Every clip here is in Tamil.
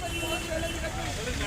சொல்லுங்க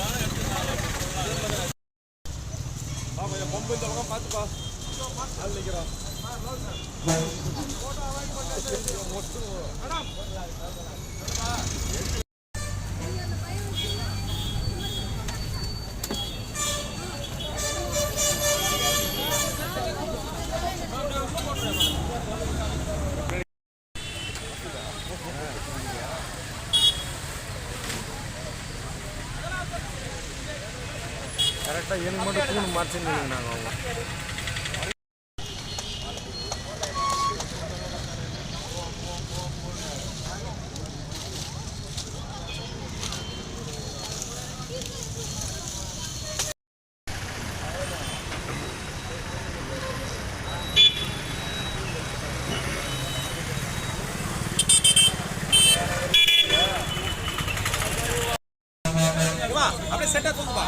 கொஞ்சம் பக்கம் பார்த்துப்பா. அது நிற்கிறோம் மொத்தம் கரெக்டாக எனக்கு மட்டும் தூண் மறைச்சுன்னு நாங்கள் அவங்க. அப்படியே செட்டா தூக்குப்பா